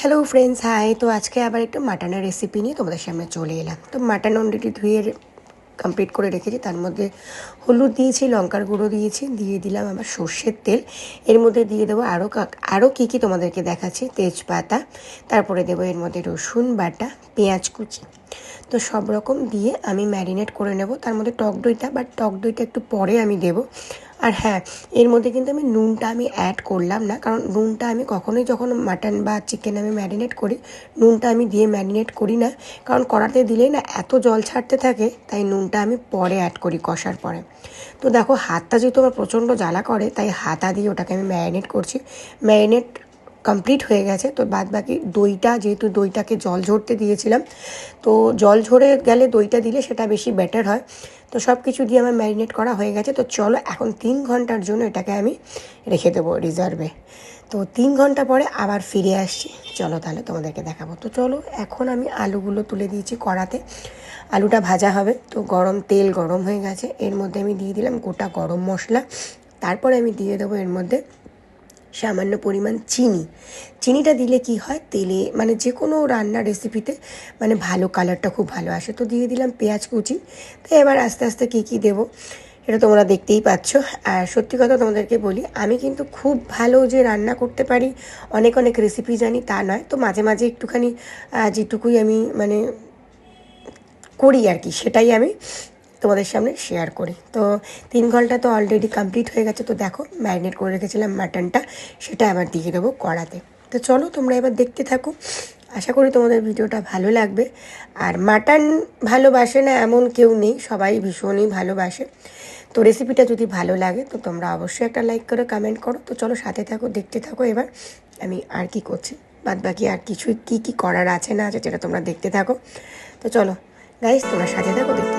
Hello friends high তো আজকে আবার একটু মাটনের রেসিপি নিয়ে তোমাদের সামনে চলে এলাম। তো মাটন অলরেডি ধুয়ে কমপ্লিট করে রেখেছি। তার মধ্যে হলুদ দিয়েছি, লঙ্কার গুঁড়ো দিয়েছি, দিয়ে দিলাম আমার সর্ষের তেল। এর মধ্যে দিয়ে দেবো আরও আরও কী কী তোমাদেরকে দেখাচ্ছি। তেজপাতা, তারপরে দেবো এর মধ্যে রসুন বাটা, পেঁয়াজ কুচি। তো সব রকম দিয়ে আমি ম্যারিনেট করে নেব। তার মধ্যে টক দইটা বাট টক দইটা একটু পরে আমি দেবো। আর হ্যাঁ এর মধ্যে কিন্তু আমি নুনটা আমি অ্যাড করলাম না, কারণ নুনটা আমি কখনোই যখন মাটন বা চিকেন আমি ম্যারিনেট করি, নুনটা আমি দিয়ে ম্যারিনেট করি না, কারণ কড়াতে দিলেই না এত জল ছাড়তে থাকে, তাই নুনটা আমি পরে অ্যাড করি কষার পরে। তো দেখো, হাতটা যেহেতু আমার প্রচণ্ড জ্বালা করে, তাই হাতা দিয়ে ওটাকে আমি ম্যারিনেট করছি। ম্যারিনেট কমপ্লিট হয়ে গেছে, তো বাদ বাকি দইটা, যেহেতু দইটাকে জল ঝরতে দিয়েছিলাম, তো জল ঝরে গেলে দইটা দিলে সেটা বেশি বেটার হয়। তো সব কিছু দিয়ে আমার ম্যারিনেট করা হয়ে গেছে, তো চলো এখন তিন ঘণ্টার জন্য এটাকে আমি রেখে দেবো রিজার্ভে তো তিন ঘণ্টা পরে আবার ফিরে আসছি, চলো তাহলে তোমাদেরকে দেখাবো। তো চলো এখন আমি আলুগুলো তুলে দিয়েছি কড়াতে। আলুটা ভাজা হবে, তো গরম তেল গরম হয়ে গেছে, এর মধ্যে আমি দিয়ে দিলাম গোটা গরম মশলা, তারপরে আমি দিয়ে দেবো এর মধ্যে সামান্য পরিমাণ চিনি। চিনিটা দিলে কি হয়? তেলে মানে যে কোনো রান্নার রেসিপিতে মানে ভালো কালারটা খুব ভালো আসে। তো দিয়ে দিলাম পেঁয়াজ কুচি। তো এবার আস্তে আস্তে কী কী দেবো? এটা তোমরা দেখতেই পাচ্ছ। আর সত্যি কথা তোমাদেরকে বলি, আমি কিন্তু খুব ভালো যে রান্না করতে পারি, অনেক অনেক রেসিপি জানি তা নয়। তো মাঝে মাঝে একটুখানি যেটুকুই আমি মানে করি আর কি, সেটাই আমি তোমাদের সামনে শেয়ার করি। তো তিন ঘণ্টা তো অলরেডি কমপ্লিট হয়ে গেছে, তো দেখো ম্যারিনেট করে রেখেছিলাম মাটনটা সেটা আবার দিয়ে দেবো কড়াতে। তো চলো তোমরা এবার দেখতে থাকো, আশা করি তোমাদের ভিডিওটা ভালো লাগবে। আর মাটন ভালোবাসে না এমন কেউ নেই, সবাই ভীষণই ভালোবাসে। তো রেসিপিটা যদি ভালো লাগে, তো তোমরা অবশ্যই একটা লাইক করে কমেন্ট করো। তো চলো সাথে থাকো, দেখতে থাকো এবার আমি আর কি করছি। বাদ বাকি আর কিছুই কী কী করার আছে না আছে যেটা তোমরা দেখতে থাকো। তো চলো গাইজ তোমরা সাথে থাকো, দেখতে